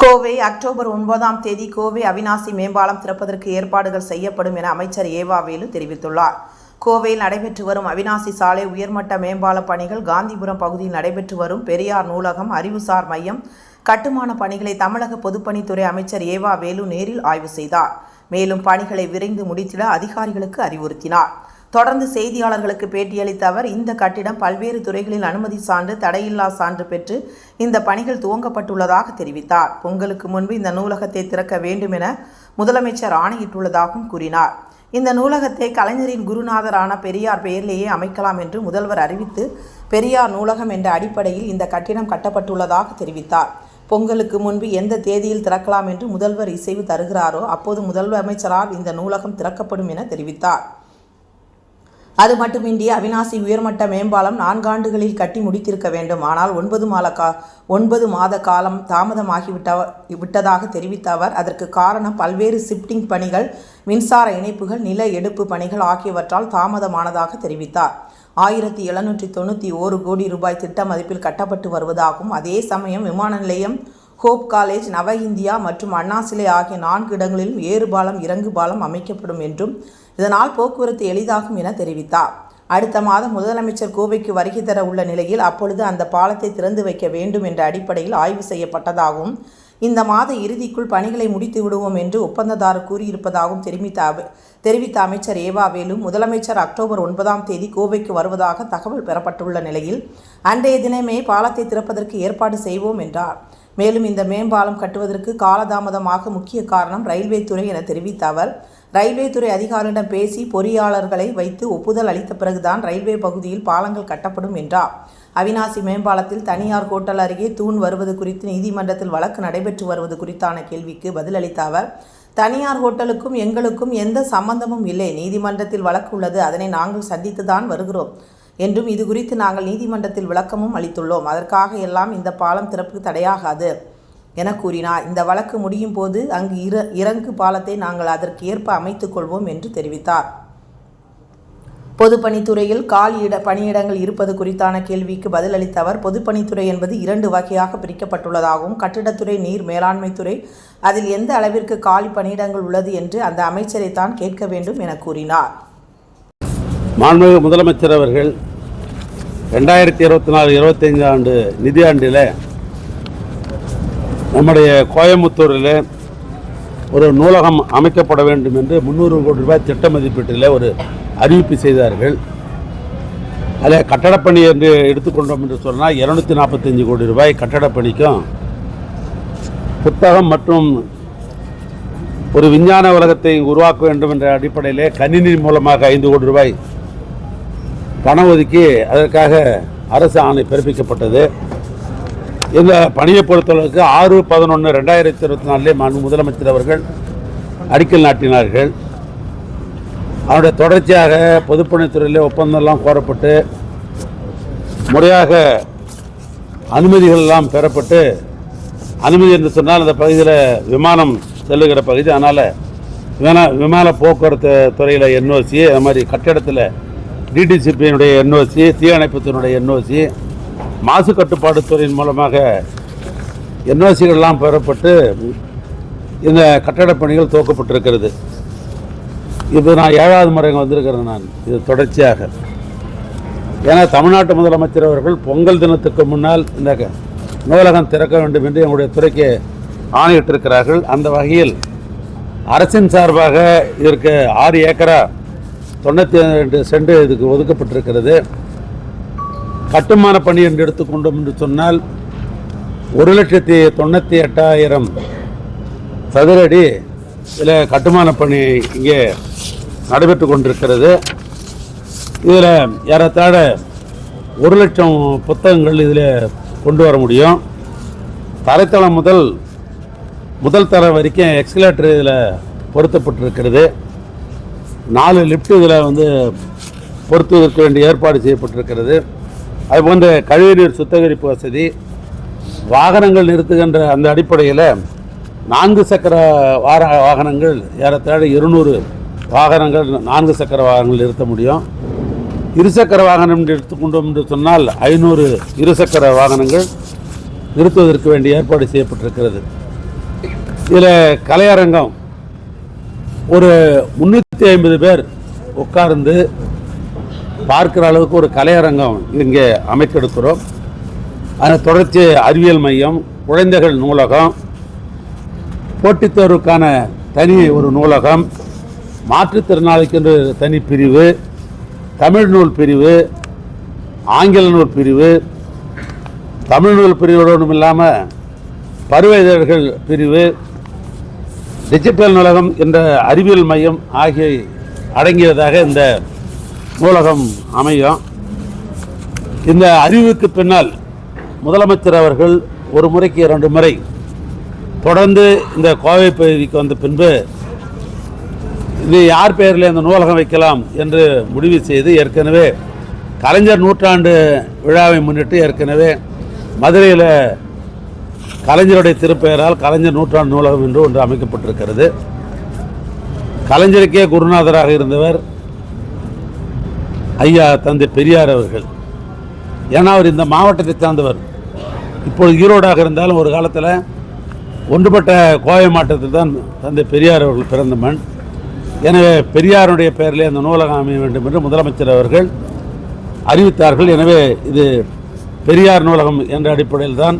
Kovai October ஒன்பதாம் தேதி கோவை அவினாசி மேம்பாலம் திறப்பதற்கு ஏற்பாடுகள் செய்யப்படும் என அமைச்சர் ஏவா வேலு தெரிவித்துள்ளார். கோவையில் நடைபெற்று வரும் அவினாசி சாலை உயர்மட்ட மேம்பால பணிகள் காந்திபுரம் பகுதியில் நடைபெற்று வரும் பெரியார் நூலகம் அறிவுசார் மையம் கட்டுமான பணிகளை தமிழக பொதுப்பணித்துறை அமைச்சர் ஏவா வேலு நேரில் ஆய்வு செய்தார். மேலும் பணிகளை விரைந்து முடித்திட அதிகாரிகளுக்கு அறிவுறுத்தினார். தொடர்ந்து செய்தியாளர்களுக்கு பேட்டியளித்த அவர் இந்த கட்டிடம் பல்வேறு துறைகளில் அனுமதி சான்று தடையில்லா சான்று பெற்று இந்த பணிகள் துவங்கப்பட்டுள்ளதாக தெரிவித்தார். பொங்கலுக்கு முன்பு இந்த நூலகத்தை திறக்க வேண்டும் என முதலமைச்சர் ஆணையிட்டுள்ளதாகவும் கூறினார். இந்த நூலகத்தை கலைஞரின் குருநாதரான பெரியார் பெயரிலேயே அமைக்கலாம் என்று முதல்வர் அறிவித்து பெரியார் நூலகம் என்ற அடிப்படையில் இந்த கட்டிடம் கட்டப்பட்டுள்ளதாக தெரிவித்தார். பொங்கலுக்கு முன்பு எந்த தேதியில் திறக்கலாம் என்று முதல்வர் இசைவு தருகிறாரோ அப்போது முதலமைச்சரால் இந்த நூலகம் திறக்கப்படும் என தெரிவித்தார். அது மட்டுமின்றி அவினாசி உயர்மட்ட மேம்பாலம் நான்காண்டுகளில் கட்டி முடித்திருக்க வேண்டும். ஆனால் ஒன்பது மாத கா ஒன்பது மாத காலம் தாமதமாகிவிட்ட விட்டதாக தெரிவித்த அவர் அதற்கு காரணம் பல்வேறு சிப்டிங் பணிகள் மின்சார இணைப்புகள் நில எடுப்பு பணிகள் ஆகியவற்றால் தாமதமானதாக தெரிவித்தார். ஆயிரத்தி எழுநூற்றி தொண்ணூற்றி ஓரு கோடி ரூபாய் திட்ட மதிப்பில் கட்டப்பட்டு வருவதாகவும் அதே சமயம் விமான நிலையம் ஹோப் காலேஜ் நவ இந்தியா மற்றும் அண்ணா சிலை ஆகிய நான்கு இடங்களிலும் ஏறு பாலம் இறங்கு பாலம் அமைக்கப்படும் என்றும் இதனால் போக்குவரத்து எளிதாகும் என தெரிவித்தார். அடுத்த மாதம் முதலமைச்சர் கோவைக்கு வருகை தர உள்ள நிலையில் அப்பொழுது அந்த பாலத்தை திறந்து வைக்க வேண்டும் என்ற அடிப்படையில் ஆய்வு செய்யப்பட்டதாகவும் இந்த மாத இறுதிக்குள் பணிகளை முடித்து விடுவோம் என்று ஒப்பந்ததாரர் கூறியிருப்பதாகவும் தெரிவித்த தெரிவித்த அமைச்சர் ஏவாவேலு முதலமைச்சர் அக்டோபர் ஒன்பதாம் தேதி கோவைக்கு வருவதாக தகவல் பெறப்பட்டுள்ள நிலையில் அன்றைய தினமே பாலத்தை திறப்பதற்கு ஏற்பாடு செய்வோம் என்றார். மேலும் இந்த மேம்பாலம் கட்டுவதற்கு காலதாமதமாக முக்கிய காரணம் ரயில்வே துறை என தெரிவித்த அவர் ரயில்வே துறை அதிகாரியிடம் பேசி பொறியாளர்களை வைத்து ஒப்புதல் அளித்த பிறகுதான் ரயில்வே பகுதியில் பாலங்கள் கட்டப்படும் என்றார். அவினாசி மேம்பாலத்தில் தனியார் ஹோட்டல் அருகே தூண் வருவது குறித்து நீதிமன்றத்தில் வழக்கு நடைபெற்று வருவது குறித்தான கேள்விக்கு பதிலளித்த அவர் தனியார் ஹோட்டலுக்கும் எங்களுக்கும் எந்த சம்பந்தமும் இல்லை. நீதிமன்றத்தில் வழக்கு உள்ளது. அதனை நாங்கள் சந்தித்துதான் வருகிறோம் என்றும் இது குறித்து நாங்கள் நீதிமன்றத்தில் விளக்கமும் அளித்துள்ளோம். அதற்காக எல்லாம் இந்த பாலம் திறப்பு தடையாகாது. என கூறினார். இந்த வழக்கு முடியும் போது அங்கு இர இறங்கு பாலத்தை நாங்கள் அதற்கு ஏற்ப அமைத்துக் கொள்வோம் என்று தெரிவித்தார். பொதுப்பணித்துறையில் காலி இட பணியிடங்கள் இருப்பது குறித்தான கேள்விக்கு பதிலளித்த அவர் பொதுப்பணித்துறை என்பது இரண்டு வகையாக பிரிக்கப்பட்டுள்ளதாகவும் கட்டிடத்துறை நீர் மேலாண்மைத்துறை அதில் எந்த அளவிற்கு காலி பணியிடங்கள் உள்ளது என்று அந்த அமைச்சரை தான் கேட்க வேண்டும் என கூறினார். மாண்புமிகு முதலமைச்சர் அவர்கள் ரெண்டாயிரத்தி இருபத்தி நாலு இருபத்தைந்து ஆண்டு நிதியாண்டில் நம்முடைய கோயம்புத்தூரில் ஒரு நூலகம் அமைக்கப்பட வேண்டும் என்று முந்நூறு கோடி ரூபாய் திட்ட மதிப்பீட்டில் ஒரு அறிவிப்பு செய்தார்கள். அதில் கட்டடப்பணி என்று எடுத்துக்கொண்டோம் என்று சொன்னால் இரநூத்தி நாற்பத்தஞ்சு கோடி ரூபாய் கட்டடப்பணிக்கும் புத்தகம் மற்றும் ஒரு விஞ்ஞான உலகத்தை உருவாக்க வேண்டும் என்ற அடிப்படையிலே கணினி மூலமாக ஐந்து கோடி ரூபாய் பணம் ஒதுக்கி அதற்காக அரசு ஆணை பிறப்பிக்கப்பட்டது. இந்த பணியை பொறுத்தளவுக்கு ஆறு பதினொன்று ரெண்டாயிரத்தி இருபத்தி நாலுலே மாண்பு முதலமைச்சர் அவர்கள் அடிக்கல் நாட்டினார்கள். அவருடைய தொடர்ச்சியாக பொதுப்பணித்துறையிலே ஒப்பந்தம்லாம் கோரப்பட்டு முறையாக அனுமதிகள் எல்லாம் பெறப்பட்டு அனுமதி என்று சொன்னால் அந்த பகுதியில் விமானம் செல்லுகிற பகுதி அதனால் விமான விமான போக்குவரத்து துறையில் என்ஓசி அது மாதிரி கட்டிடத்தில் டிடிசிபியினுடைய என்ஓசி தீயணைப்புத்துறையினுடைய என்ஓசி மாசு கட்டுப்பாடு துறையின் மூலமாக என்ஓசிகள்லாம் பெறப்பட்டு இந்த கட்டடப் பணிகள் துவக்கப்பட்டிருக்கிறது. இது நான் ஏழாவது முறைங்க வந்திருக்கிறேன் நான். இது தொடர்ச்சியாக. ஏன்னா தமிழ்நாட்டு முதலமைச்சர் அவர்கள் பொங்கல் தினத்துக்கு முன்னால் இந்த நூலகம் திறக்க வேண்டும் என்று எங்களுடைய துறைக்கு ஆணையிட்டிருக்கிறார்கள். அந்த வகையில் அரசின் சார்பாக இதற்கு ஆறு ஏக்கரா தொண்ணூற்றி ரெண்டு சென்ட் இதுக்கு ஒதுக்கப்பட்டிருக்கிறது. கட்டுமான பணி என்று எடுத்துக்கொண்டோம் என்று சொன்னால் ஒரு லட்சத்தி தொண்ணூற்றி எட்டாயிரம் சதுரடி இதில் கட்டுமான பணி இங்கே நடைபெற்று கொண்டிருக்கிறது. இதில் ஏறத்தாழ ஒரு லட்சம் புத்தகங்கள் இதில் கொண்டு வர முடியும். தரைத்தளம் முதல் முதல் தர வரைக்கும் எக்ஸ்கலேட்டர் இதில் பொருத்தப்பட்டிருக்கிறது. நாலு லிஃப்ட் இதில் வந்து பொருத்துவதற்கு வேண்டிய ஏற்பாடு செய்யப்பட்டிருக்கிறது. அதுபோன்ற கழிவுநீர் சுத்திகரிப்பு வசதி வாகனங்கள் நிறுத்துகின்ற அந்த அடிப்படையில் நான்கு சக்கர வார வாகனங்கள் ஏறத்தாழ இருநூறு வாகனங்கள் நான்கு சக்கர வாகனங்கள் நிறுத்த முடியும். இருசக்கர வாகனம் எடுத்துக்கொண்டோம் என்று சொன்னால் ஐநூறு இருசக்கர வாகனங்கள் நிறுத்துவதற்கு வேண்டிய ஏற்பாடு செய்யப்பட்டிருக்கிறது. இதில் கலையரங்கம் ஒரு முந்நூற்றி ஐம்பது பேர் உட்கார்ந்து பார்க்குற அளவுக்கு ஒரு கலையரங்கம் இங்கே அமைத்தெடுக்கிறோம் அதனை தொடர்ச்சி அறிவியல் மையம் குழந்தைகள் நூலகம் போட்டித் தேர்வுக்கான தனி ஒரு நூலகம் மாற்றுத்திறனாளிக்கென்று தனி பிரிவு தமிழ் நூல் பிரிவு ஆங்கில நூல் பிரிவு தமிழ் நூல் பிரிவோடும் இல்லாமல் பருவ இதழ்கள் பிரிவு டிஜிட்டல் நூலகம் என்ற அறிவியல் மையம் ஆகிய அடங்கியதாக இந்த நூலகம் அமையும் இந்த அறிவுக்கு பின்னால் முதலமைச்சர் அவர்கள் ஒரு முறைக்கு இரண்டு முறை தொடர்ந்து இந்த கோவை பகுதிக்கு வந்த பின்பு இது யார் பெயரில் இந்த நூலகம் வைக்கலாம் என்று முடிவு செய்து ஏற்கனவே கலைஞர் நூற்றாண்டு விழாவை முன்னிட்டு ஏற்கனவே மதுரையில் கலைஞருடைய திருப்பெயரால் கலைஞர் நூற்றாண்டு நூலகம் என்று ஒன்று அமைக்கப்பட்டிருக்கிறது. கலைஞருக்கே குருநாதராக இருந்தவர் ஐயா தந்தை பெரியார் அவர்கள். ஏன்னா அவர் இந்த மாவட்டத்தை சார்ந்தவர். இப்போது ஈரோடாக இருந்தாலும் ஒரு காலத்தில் ஒன்றுபட்ட கோவை மாவட்டத்தில் தான் தந்தை பெரியார் அவர்கள் பிறந்த மண். எனவே பெரியாருடைய பெயரிலே அந்த நூலகம் அமைய வேண்டும் என்று முதலமைச்சர் அவர்கள் அறிவித்தார்கள். எனவே இது பெரியார் நூலகம் என்ற அடிப்படையில் தான்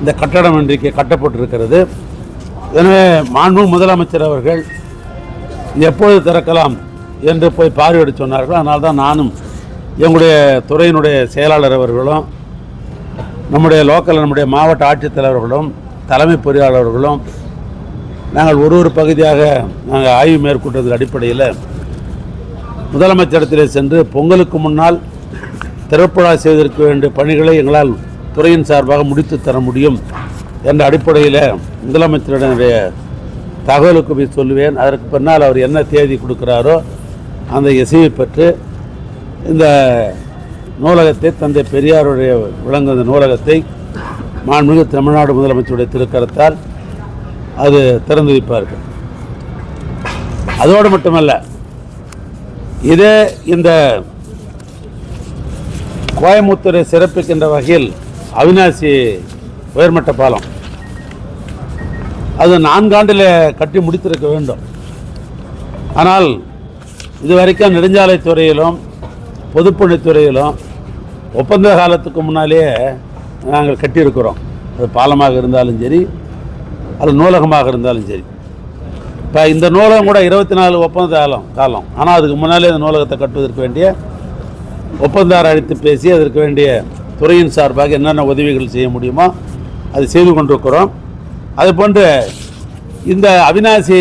இந்த கட்டடம் இன்றைக்கு கட்டப்பட்டிருக்கிறது. எனவே மாண்பு முதலமைச்சர் அவர்கள் எப்பொழுது திறக்கலாம்? என்று போய் பார்வையிட சொன்னார்கள். அதனால தான் நானும் எங்களுடைய துறையினுடைய செயலாளர் அவர்களும் நம்முடைய லோக்கல் நம்முடைய மாவட்ட ஆட்சித்தலைவர்களும் தலைமை பொறியாளர்களும் நாங்கள் ஒரு ஒரு பகுதியாக நாங்கள் ஆய்வு மேற்கொண்டது அடிப்படையில் முதலமைச்சரிடத்திலே சென்று பொங்கலுக்கு முன்னால் திறப்புழா செய்திருக்க வேண்டிய பணிகளை எங்களால் துறையின் சார்பாக முடித்து தர முடியும் என்ற அடிப்படையில் முதலமைச்சருடைய தகவலுக்கு போய் சொல்லுவேன். அதற்கு பின்னால் அவர் என்ன தேதி கொடுக்குறாரோ அந்த இசையை பெற்று இந்த நூலகத்தை தந்தை பெரியாருடைய விளங்கும் இந்த நூலகத்தை மாண்புமிகு தமிழ்நாடு முதலமைச்சருடைய திருக்கரத்தால் அது திறந்து வைப்பார்கள். அதோடு மட்டுமல்ல இதே இந்த கோயமுத்தூரை சிறப்பிக்கின்ற வகையில் அவினாசி உயர்மட்ட பாலம் அது நான்காண்டில் கட்டி முடித்திருக்க வேண்டும். ஆனால் இதுவரைக்கும் நெடுஞ்சாலைத்துறையிலும் பொதுப்பணித்துறையிலும் ஒப்பந்த காலத்துக்கு முன்னாலேயே நாங்கள் கட்டியிருக்கிறோம். அது பாலமாக இருந்தாலும் சரி அது நூலகமாக இருந்தாலும் சரி. இப்போ இந்த நூலகம் கூட இருபத்தி நாலு ஒப்பந்த காலம் காலம். ஆனால் அதுக்கு முன்னாலே இந்த நூலகத்தை கட்டுவதற்கு வேண்டிய ஒப்பந்தார் அழைத்து பேசி அதற்கு வேண்டிய துறையின் சார்பாக என்னென்ன உதவிகள் செய்ய முடியுமோ அது செய்து கொண்டிருக்கிறோம். அது போன்று இந்த அவினாசி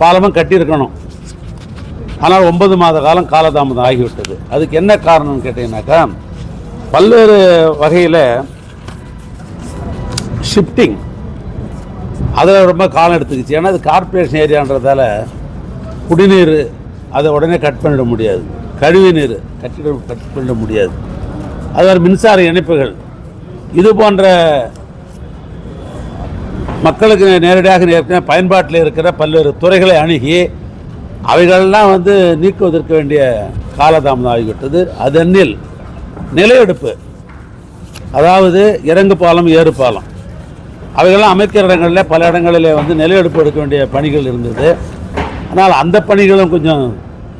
பாலமும் கட்டியிருக்கணும். ஆனால் ஒன்பது மாத காலம் காலதாமதம் ஆகிவிட்டது. அதுக்கு என்ன காரணம்னு கேட்டிங்கனாக்கா பல்வேறு வகையில் ஷிஃப்டிங் அதில் ரொம்ப காலம் எடுத்துக்கிச்சு. ஏன்னா அது கார்ப்பரேஷன் ஏரியான்றதால குடிநீர் அதை உடனே கட் பண்ணிட முடியாது. கழிவு நீர் கட்டிட கட் பண்ணிட முடியாது. அது மாதிரி மின்சார இணைப்புகள். இது போன்ற மக்களுக்கு நேரடியாக ஏற்கனவே பயன்பாட்டில் இருக்கிற பல்வேறு துறைகளை அணுகி அவைகளெல்லாம் வந்து நீக்குவதற்கு வேண்டிய காலதாமதம் ஆகிவிட்டது. அதனில் நிலையெடுப்பு அதாவது இறங்கு பாலம் ஏறு பாலம். அவைகள்லாம் அமைக்கிற இடங்களில் பல இடங்களில் வந்து நிலையெடுப்பு எடுக்க வேண்டிய பணிகள் இருந்தது. ஆனால் அந்த பணிகளும் கொஞ்சம்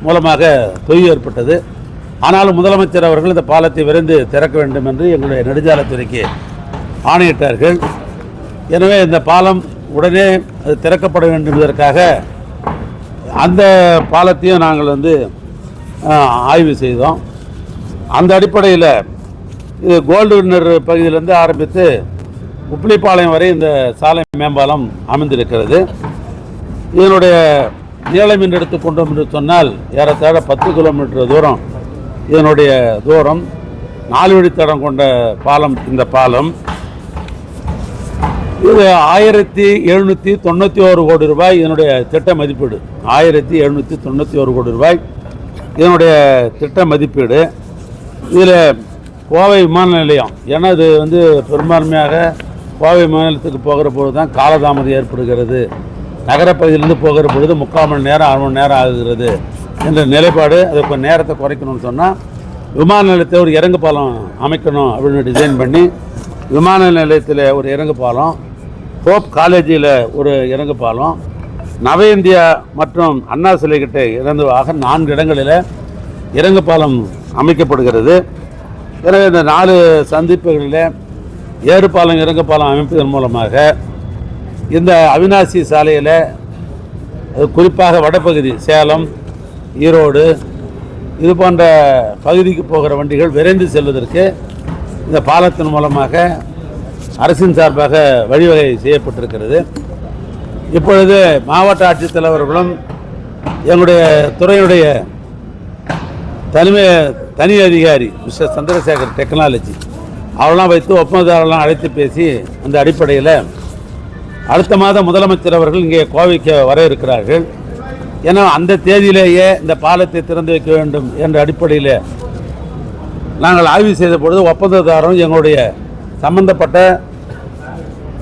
மூலமாக தொய்வு ஏற்பட்டது. ஆனாலும் முதலமைச்சர் அவர்கள் இந்த பாலத்தை விரைந்து திறக்க வேண்டும் என்று எங்களுடைய நெடுஞ்சாலைத்துறைக்கு ஆணையிட்டார்கள். எனவே இந்த பாலம் உடனே அது திறக்கப்பட வேண்டும் என்பதற்காக அந்த பாலத்தையும் நாங்கள் வந்து ஆய்வு செய்தோம். அந்த அடிப்படையில் இது கோல்டு வின்னர் பகுதியிலேருந்து ஆரம்பித்து உப்பிலிப்பாளையம் வரை இந்த சாலை மேம்பாலம் அமைந்திருக்கிறது. இதனுடைய நீளம் என்று எடுத்துக்கொண்டோம் என்று சொன்னால் ஏறத்தாழ பத்து கிலோமீட்டர் தூரம் இதனுடைய தூரம் நாலு வழித்தடம் கொண்ட பாலம் இந்த பாலம். இது ஆயிரத்தி எழுநூற்றி தொண்ணூற்றி ஒரு கோடி ரூபாய் இதனுடைய திட்ட மதிப்பீடு. ஆயிரத்தி எழுநூற்றி தொண்ணூற்றி ஒரு கோடி ரூபாய் இதனுடைய திட்ட மதிப்பீடு. இதில் கோவை விமான நிலையம் ஏன்னா இது வந்து பெரும்பான்மையாக கோவை விமான நிலையத்துக்கு போகிற பொழுது தான் காலதாமதம் ஏற்படுகிறது. நகரப்பகுதியிலேருந்து போகிற பொழுது முக்கால் மணி நேரம் அரை மணி நேரம் ஆகுகிறது என்ற நிலைப்பாடு அதை கொஞ்சம் நேரத்தை குறைக்கணும்னு சொன்னால் விமான நிலையத்தை ஒரு இறங்கு பாலம் அமைக்கணும் அப்படின்னு டிசைன் பண்ணி விமான நிலையத்தில் ஒரு இறங்கு பாலம் ஹோப் காலேஜில் ஒரு இறங்கு பாலம் நவ இந்தியா மற்றும் அண்ணா சிலை கிட்ட இறந்துவாக நான்கு இடங்களில் இறங்கு பாலம் அமைக்கப்படுகிறது. எனவே இந்த நாலு சந்திப்புகளில் ஏறு பாலம் இறங்கு பாலம் அமைப்பதன் மூலமாக இந்த அவினாசி சாலையில் அது குறிப்பாக வடபகுதி சேலம் ஈரோடு இது போன்ற பகுதிக்கு போகிற வண்டிகள் விரைந்து செல்வதற்கு இந்த பாலத்தின் மூலமாக அரசின் சார்பாக வழிவகை செய்யப்பட்டிருக்கிறது. இப்பொழுது மாவட்ட ஆட்சித்தலைவர்களும் எங்களுடைய துறையினுடைய தனிமை தனி அதிகாரி மிஸ்டர் சந்திரசேகர் டெக்னாலஜி அவரெல்லாம் வைத்து ஒப்பந்ததாரெல்லாம் அழைத்து பேசி அந்த அடிப்படையில் அடுத்த மாதம் முதலமைச்சர் அவர்கள் இங்கே கோவைக்கு வர இருக்கிறார்கள். ஏன்னா அந்த தேதியிலேயே இந்த பாலத்தை திறந்து வைக்க வேண்டும் என்ற அடிப்படையில் நாங்கள் ஆய்வு செய்த பொழுது ஒப்பந்ததாரரும் எங்களுடைய சம்பந்தப்பட்ட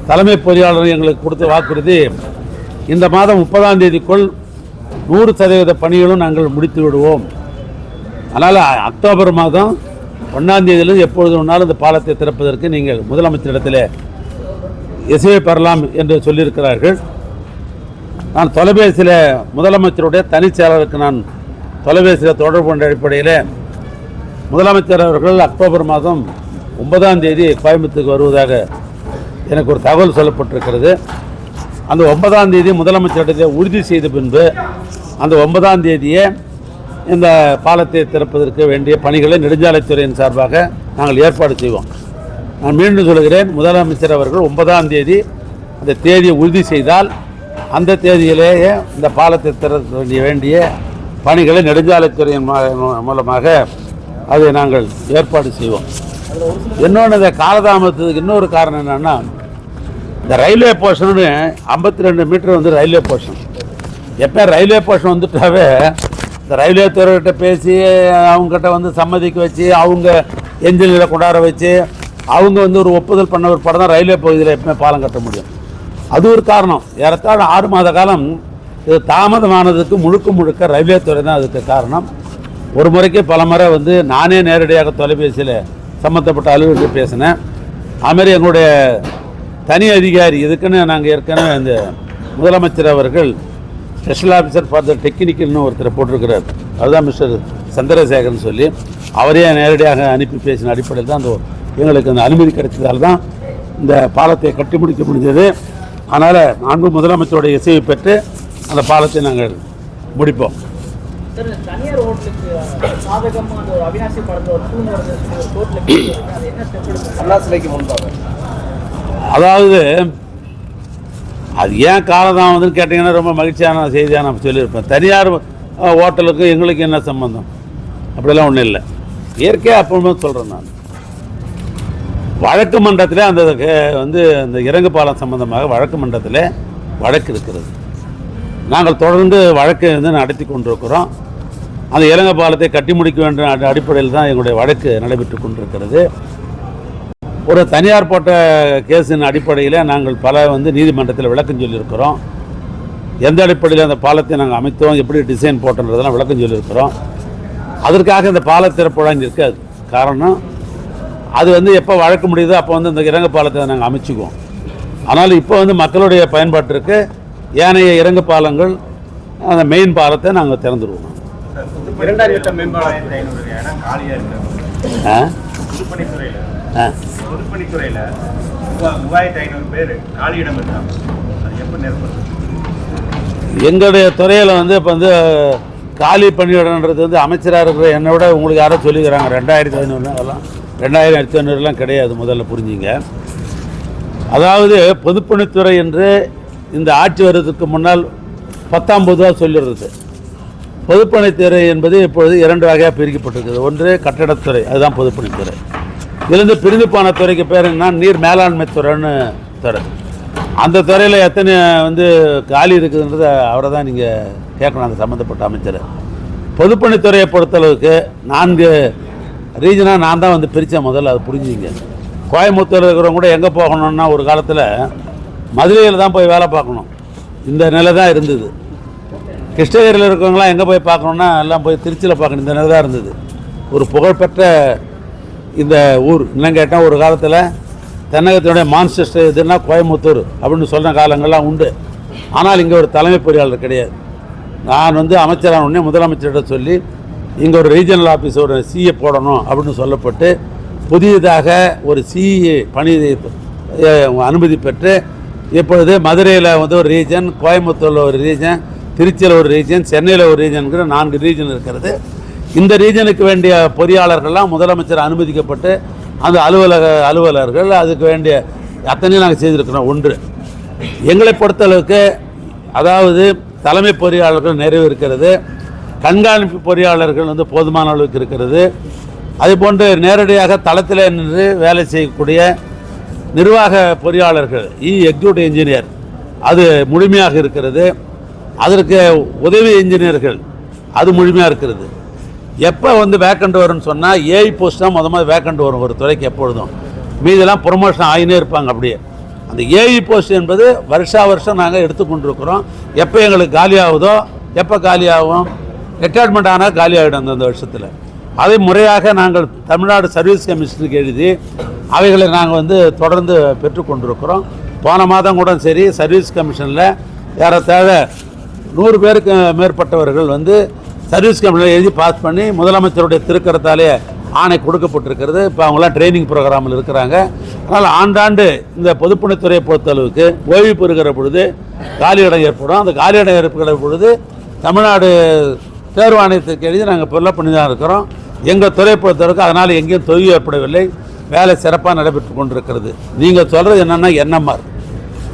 தலைமை பொறியாளர் எங்களுக்கு கொடுத்த வாக்குறுதி இந்த மாதம் முப்பதாம் தேதிக்குள் நூறு சதவீத பணிகளும் நாங்கள் முடித்து விடுவோம். அதனால் அக்டோபர் மாதம் ஒன்றாம் தேதியிலிருந்து எப்பொழுது ஒன்றாலும் இந்த பாலத்தை திறப்பதற்கு நீங்கள் முதலமைச்சரிடத்தில் இசையை பெறலாம் என்று சொல்லியிருக்கிறார்கள். நான் தொலைபேசியில் முதலமைச்சருடைய தனிச்செயலருக்கு நான் தொலைபேசியில் தொடர்பு கொண்ட அடிப்படையில் முதலமைச்சர் அவர்கள் அக்டோபர் மாதம் ஒன்பதாம் தேதி கோயம்புத்தூருக்கு வருவதாக எனக்கு ஒரு தகவல் சொல்லப்பட்டிருக்கிறது. அந்த ஒன்பதாம் தேதி முதலமைச்சரிடத்தை உறுதி செய்த பின்பு அந்த ஒன்பதாம் தேதியே இந்த பாலத்தை திறப்பதற்கு வேண்டிய பணிகளை நெடுஞ்சாலைத்துறையின் சார்பாக நாங்கள் ஏற்பாடு செய்வோம். நான் மீண்டும் சொல்கிறேன் முதலமைச்சர் அவர்கள் ஒன்பதாம் தேதி அந்த தேதியை உறுதி செய்தால் அந்த தேதியிலேயே இந்த பாலத்தை திறக்க வேண்டிய பணிகளை நெடுஞ்சாலைத்துறையின் மூலமாக அதை நாங்கள் ஏற்பாடு செய்வோம். இன்னொன்று இந்த காலதாமதத்துக்கு இன்னொரு காரணம் என்னென்னா இந்த ரயில்வே போர்ஷனு ஐம்பத்தி ரெண்டு மீட்டர் வந்து ரயில்வே போர்ஷன். எப்போ ரயில்வே போர்ஷன் வந்துட்டாவே இந்த ரயில்வே துறைகிட்ட பேசி அவங்ககிட்ட வந்து சம்மதிக்க வச்சு அவங்க என்ஜினியரை கொண்டாட வச்சு அவங்க வந்து ஒரு ஒப்புதல் பண்ண ஒரு படம் தான் ரயில்வே பகுதியில் எப்பவுமே பாலம் கட்ட முடியும். அது ஒரு காரணம். ஏறத்தாழ ஆறு மாத காலம் இது தாமதமானதுக்கு முழுக்க முழுக்க ரயில்வே துறை தான் அதுக்கு காரணம். ஒரு முறைக்கு பல முறை வந்து நானே நேரடியாக தொலைபேசியில் சம்மந்தப்பட்ட அலுவலர்கள் பேசினேன். அதுமாரி எங்களுடைய தனி அதிகாரி இதுக்குன்னு நாங்கள் ஏற்கனவே இந்த முதலமைச்சர் அவர்கள் ஸ்பெஷல் ஆஃபீஸர் ஃபார் த டெக்னிக்கல்னு ஒருத்தர் போட்டிருக்கிறார். அதுதான் மிஸ்டர் சந்திரசேகர்னு சொல்லி அவரே நேரடியாக அனுப்பி பேசின அடிப்படையில் தான் அந்த எங்களுக்கு அந்த அனுமதி கிடைச்சதால் தான் இந்த பாலத்தை கட்டி முடிக்க முடிஞ்சது. அதனால் நான்கு முதலமைச்சருடைய இசையை பெற்று அந்த பாலத்தை நாங்கள் முடிப்போம். சார் தனியார் ஹோட்டலுக்கு சாதகமா அந்த ஒரு அவினாசி படத்துல ஒரு தூண் வருது இருக்கு. அது என்ன ஸ்டெப் எடுக்கும் அண்ணா சிலைக்கு முன்பாக. அதாவது அது ஏன் காலதாமதம்னு கேட்டிங்கன்னா ரொம்ப மகிழ்ச்சியான செய்தியாக நான் சொல்லியிருப்பேன். தனியார் ஹோட்டலுக்கும் எங்களுக்கு என்ன சம்பந்தம்? அப்படிலாம் ஒன்றும் இல்லை. இயற்கையாக அப்பவுமே சொல்கிறேன் நான். வழக்கு மன்றத்தில் அந்த வந்து அந்த இறங்கு பாலம் சம்பந்தமாக வழக்கு மன்றத்தில் வழக்கு இருக்கிறது. நாங்கள் தொடர்ந்து வழக்கை வந்து நடத்தி கொண்டிருக்கிறோம். அந்த இலங்கை பாலத்தை கட்டி முடிக்க வேண்டும் அடிப்படையில் தான் எங்களுடைய வழக்கு நடைபெற்று கொண்டிருக்கிறது. ஒரு தனியார் போட்ட கேஸின் அடிப்படையில் நாங்கள் பல வந்து நீதிமன்றத்தில் விளக்கம் சொல்லியிருக்கிறோம். எந்த அடிப்படையில் அந்த பாலத்தை நாங்கள் அமைத்தோம் எப்படி டிசைன் போட்டோன்றதெல்லாம் விளக்கம் சொல்லியிருக்கிறோம். அதற்காக இந்த பால திறப்புழா இங்கே இருக்காது. காரணம் அது வந்து எப்போ வழக்கு முடியுதோ அப்போ வந்து இந்த இறங்க பாலத்தை நாங்கள் அமைச்சுக்குவோம். ஆனால் இப்போ வந்து மக்களுடைய பயன்பாட்டிற்கு ஏனைய இறங்கு பாலங்கள் அந்த மெயின் பாலத்தை நாங்கள் நிரப்புறது? எங்களுடைய துறையில் வந்து இப்போ வந்து காலி பணியிடன்றது வந்து அமைச்சராக இருக்கிற என்னை விட உங்களுக்கு யாரோ சொல்லிக்கிறாங்க. ரெண்டாயிரத்தி ஐநூறு அதெல்லாம் ரெண்டாயிரத்தி ஐநூறுலாம் கிடையாது முதல்ல புரிஞ்சுங்க. அதாவது பொதுப்பணித்துறை என்று இந்த ஆட்சி வருவதற்கு முன்னால் பத்தாம் பொதுவாக சொல்லிடுறது. பொதுப்பணித்துறை என்பது இப்பொழுது இரண்டு வகையாக பிரிக்கப்பட்டிருக்குது ஒன்று கட்டடத்துறை அதுதான் பொதுப்பணித்துறை இதுலேருந்து பிரிந்து போன துறைக்கு பேர் என்ன நீர் மேலாண்மை துறைன்னு துறை. அந்த துறையில் எத்தனை வந்து காலி இருக்குதுன்றத அவரை தான் நீங்கள் கேட்கணும் அந்த சம்மந்தப்பட்ட அமைச்சர். பொதுப்பணித்துறையை பொறுத்தளவுக்கு நான்கு ரீஜனாக நான் தான் வந்து பிரித்தேன் முதல்ல அது புரிஞ்சுங்க கோயம்புத்தூர் இருக்கிறவங்க கூட எங்கே போகணுன்னா ஒரு காலத்தில் மதுரையில் தான் போய் வேலை பார்க்கணும். இந்த நிலை தான் இருந்தது. கிருஷ்ணகிரியில் இருக்கவங்களாம் எங்கே போய் பார்க்கணுன்னா எல்லாம் போய் திருச்சியில் பார்க்கணும். இந்த நிலை தான் இருந்தது. ஒரு புகழ்பெற்ற இந்த ஊர். இன்னும் கேட்டால் ஒரு காலத்தில் தென்னகத்தினுடைய மான்செஸ்டர் எதுனா கோயம்புத்தூர் அப்படின்னு சொன்ன காலங்கள்லாம் உண்டு. ஆனால் இங்கே ஒரு தலைமை பொறியாளர் கிடையாது. நான் வந்து அமைச்சரான உடனே முதலமைச்சர்கிட்ட சொல்லி இங்கே ஒரு ரீஜனல் ஆஃபீஸ் ஒரு சிஏ போடணும் அப்படின்னு சொல்லப்பட்டு புதியதாக ஒரு சிஏ பணி அனுமதி பெற்று இப்பொழுது மதுரையில் வந்து ஒரு ரீஜன் கோயம்புத்தூரில் ஒரு ரீஜன் திருச்சியில் ஒரு ரீஜன் சென்னையில் ஒரு ரீஜனுங்கிற நான்கு ரீஜன் இருக்கிறது. இந்த ரீஜனுக்கு வேண்டிய பொறியாளர்கள்லாம் முதலமைச்சர் அனுமதிக்கப்பட்டு அந்த அலுவலக அலுவலர்கள் அதுக்கு வேண்டிய அத்தனையும் நாங்கள் செய்திருக்கிறோம் ஒன்று. எங்களை பொறுத்தளவுக்கு அதாவது தலைமை பொறியாளர்கள் நிறைவு இருக்கிறது. கண்காணிப்பு பொறியாளர்கள் வந்து போதுமான அளவுக்கு இருக்கிறது. அதுபோன்று நேரடியாக தளத்தில் நின்று வேலை செய்யக்கூடிய நிர்வாக பொறியாளர்கள் இ எக்ஸிக்யூட்டிவ் இன்ஜினியர் அது முழுமையாக இருக்கிறது. அதற்கு உதவி இன்ஜினியர்கள் அது முழுமையாக இருக்கிறது. எப்போ வந்து வேக்கண்ட் வரும்னு சொன்னால் ஏஐ போஸ்ட் தான் முத முதல் வேக்கண்ட் வரும் ஒரு துறைக்கு எப்பொழுதும். மீதெல்லாம் ப்ரொமோஷன் ஆகினே இருப்பாங்க அப்படியே. அந்த ஏஐ போஸ்ட் என்பது வருஷா வருஷம் நாங்கள் எடுத்துக்கொண்டிருக்கிறோம் எப்போ எங்களுக்கு காலியாகுதோ எப்போ காலியாகும்? ரிட்டையர்மெண்ட் ஆனால் காலி ஆகிடும் அந்த வருஷத்தில். அதை முறையாக நாங்கள் தமிழ்நாடு சர்வீஸ் கமிஷனுக்கு எழுதி அவைகளை நாங்கள் வந்து தொடர்ந்து பெற்றுக்கொண்டிருக்கிறோம் போன மாதம் கூட சரி சர்வீஸ் கமிஷனில் ஏறத்தாழ நூறு பேருக்கு மேற்பட்டவர்கள் வந்து சர்வீஸ் கமிஷனில் எழுதி பாஸ் பண்ணி முதலமைச்சருடைய திருக்கரத்தாலே ஆணை கொடுக்கப்பட்டிருக்கிறது. இப்போ அவங்களாம் ட்ரைனிங் ப்ரோக்ராமில் இருக்கிறாங்க. அதனால் ஆண்டாண்டு இந்த பொதுப்பணித்துறையை பொறுத்தளவுக்கு ஓய்வு பெறுகிற பொழுது காலியிடம் ஏற்படும். அந்த காலியிடம் ஏற்படுகிற பொழுது தமிழ்நாடு தேர்வாணையத்துக்கு எழுதி நாங்கள் ஃபில்லப் பண்ணி தான் இருக்கிறோம். எங்கள் துறை பொறுத்தவரைக்கும் அதனால் எங்கேயும் தொய்வு ஏற்படவில்லை. வேலை சிறப்பாக நடைபெற்று கொண்டிருக்கிறது. நீங்கள் சொல்கிறது என்னென்னா என்எம்ஆர்.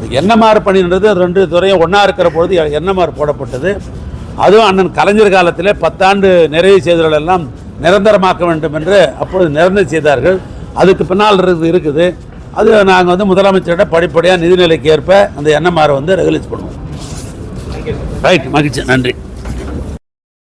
என்எம்ஆர் பணின்றது ரெண்டு துறையும் ஒன்றா இருக்கிற பொழுது என்எம்ஆர் போடப்பட்டது. அதுவும் அண்ணன் கலைஞர் காலத்திலே பத்தாண்டு நிறைவு செய்தவர்கள் எல்லாம் நிரந்தரமாக்க வேண்டும் என்று அப்பொழுது நிரந்தரம் செய்தார்கள். அதுக்கு பின்னால் இருக்கு- இருக்குது. அது நாங்கள் வந்து முதலமைச்சரிடம் படிப்படியாக நிதிநிலைக்கு ஏற்ப அந்த என்எம்ஆர் வந்து ரெகுலேட் பண்ணுவோம். ரைட் மகிழ்ச்சி. நன்றி.